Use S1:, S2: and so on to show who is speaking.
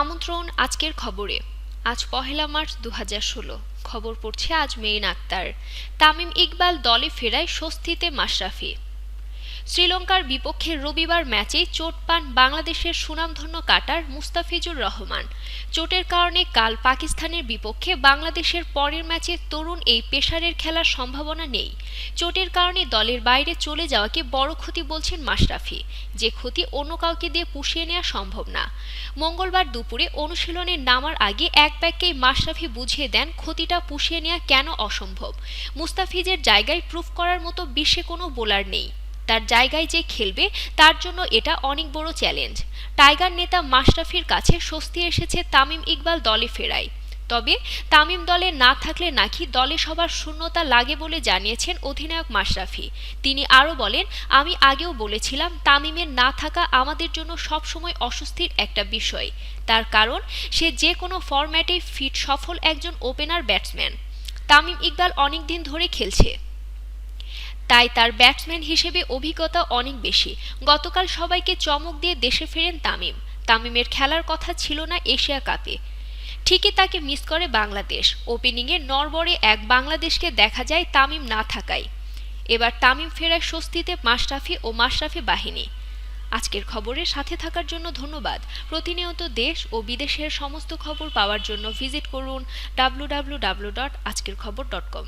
S1: আমন্ত্রণ আজকের খবরে। আজ পহেলা মার্চ দু খবর পড়ছে আজ মেইন আক্তার। তামিম ইকবাল দলে ফেরায় স্বস্তিতে মাশরাফি। শ্রীলঙ্কার বিপক্ষে রবিবার ম্যাচে চোট পান বাংলাদেশের সুনামধন্য কাটার মুস্তাফিজুর রহমান। চোটের কারণে কাল পাকিস্তানের বিপক্ষে বাংলাদেশের পরের ম্যাচে তরুণ এই পেশারের খেলার সম্ভাবনা নেই। চোটের কারণে দলের বাইরে চলে যাওয়াকে বড় ক্ষতি বলছেন মাশরাফি। যে ক্ষতি অন্য কাউকে দিয়ে পুষিয়ে নেওয়া সম্ভব না। মঙ্গলবার দুপুরে অনুশীলনে নামার আগে এক ব্যাগকেই মাশরাফি বুঝিয়ে দেন ক্ষতিটা পুষিয়ে নেওয়া কেন অসম্ভব। মুস্তাফিজের জায়গায় প্রুফ করার মতো বিশ্বে কোনো বোলার নেই। তার জায়গায় যে খেলবে, তার জন্য এটা অনেক বড় চ্যালেঞ্জ টাইগার নেতা মাশরাফির কাছে স্বস্তি এসেছে তামিম ইকবাল দলে ফেরায়। তবে তামিম দলে না থাকলে নাকি দলে সবার শূন্যতা লাগে বলে জানিয়েছেন অধিনায়ক মাশরাফি। তিনি আরও বলেন, আমি আগেও বলেছিলাম, তামিমের না থাকা আমাদের জন্য সবসময় অস্বস্তির একটা বিষয়। তার কারণ, সে যে কোনো ফরম্যাটে ফিট সফল একজন ওপেনার ব্যাটসম্যান তামিম ইকবাল অনেক দিন ধরে খেলছে। তাই তার ব্যাটসম্যান হিসেবে অভিজ্ঞতা অনেক বেশি। গতকাল সবাইকে চমক দিয়ে দেশে ফেরেন তামিম। তামিমের খেলার কথা ছিল না এশিয়া কাপে। ঠিকই তাকে মিস করে বাংলাদেশ। ওপেনিংয়ে নরবরে এক বাংলাদেশকে দেখা যায় তামিম না থাকায়। এবার তামিম ফেরায় স্বস্তিতে মাশরাফি ও মাশরাফি বাহিনী। আজকের খবরের সাথে থাকার জন্য ধন্যবাদ। প্রতিনিয়ত দেশ ও বিদেশের সমস্ত খবর পাওয়ার জন্য ভিজিট করুন ডাব্লু ডাব্লু ডাব্লু ডট আজকের খবর ডট কম